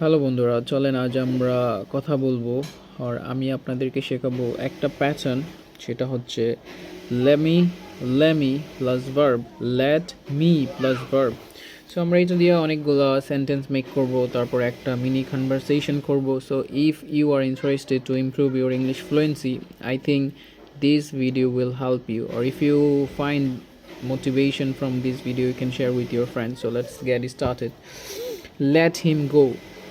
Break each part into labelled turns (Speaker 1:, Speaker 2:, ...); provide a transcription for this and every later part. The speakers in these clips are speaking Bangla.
Speaker 1: হ্যালো বন্ধুরা, চলেন আজ আমরা কথা বলব আর আমি আপনাদেরকে শেখাবো একটা প্যাটার্ন সেটা হচ্ছে lemme lemme plus verb let me plus verb so আমরা এটা দিয়ে অনেকগুলো সেন্টেন্স মেক করব, তারপর একটা মিনি কনভারসেশন করব। So if you are interested to improve your English fluency I think this video will help you. Or if you find motivation from this video, you can share with your friends. So let's get started. Let him go.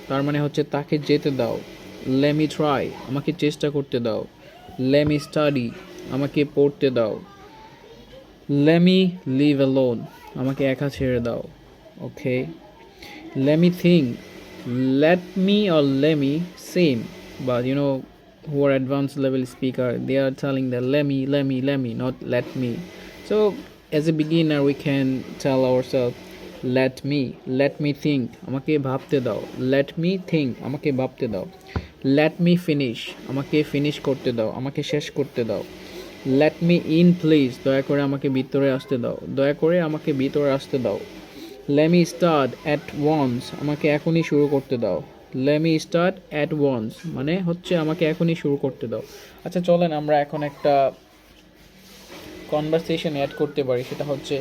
Speaker 1: তার মানে হচ্ছে তাকে যেতে দাও। লেমি ট্রাই আমাকে চেষ্টা করতে দাও। লেমি স্টাডি আমাকে পড়তে দাও। লেমি লিভ লোন আমাকে একা ছেড়ে দাও। Okay let me think let me or let me same বা you know who are advance level speaker they are telling the let me let me let me not let me so as a beginner we can tell ourself let me let me think আমাকে ভাবতে দাও। Let মি থিঙ্ক আমাকে ভাবতে দাও। Let মি ফিনিশ আমাকে ফিনিশ করতে দাও, আমাকে শেষ করতে দাও। Let মি ইন please, দয়া করে আমাকে ভিতরে আসতে দাও। দয়া করে আমাকে ভিতরে আসতে দাও। লেমি স্টার্ট অ্যাট ওয়ান্স আমাকে এখনই শুরু করতে দাও। লেমি স্টার্ট অ্যাট ওয়ান্স মানে হচ্ছে আমাকে এখনই শুরু করতে দাও। আচ্ছা চলেন, আমরা এখন একটা কনভারসেশন অ্যাড করতে পারি, সেটা হচ্ছে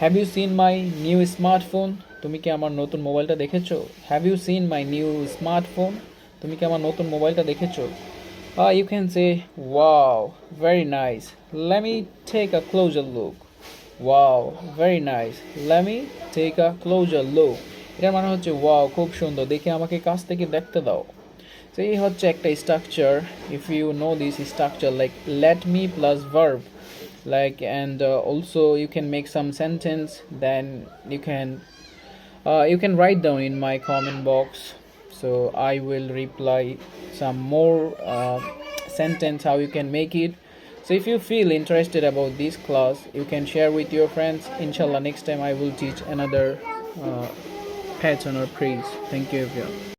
Speaker 1: have you seen my new smartphone তুমি কি আমার নতুন মোবাইলটা দেখেছ? Have you seen my new smartphone তুমি কি আমার নতুন মোবাইলটা দেখেছ? You can say wow very nice lemme take a closer look wow very nice lemme take a closer look এটার মানে হচ্ছে ওয়াও খুব সুন্দর। দেখে আমাকে কাছ থেকে দেখতে দাও। তো এই হচ্ছে একটা structure if you know this structure like let me plus verb like and uh, also you can make some sentence then you can uh, you can write down in my comment box. So i will reply some more uh, sentence how you can make it. So if you feel interested about this class you can share with your friends. Inshallah next time i will teach another uh, pattern or phrase thank you everyone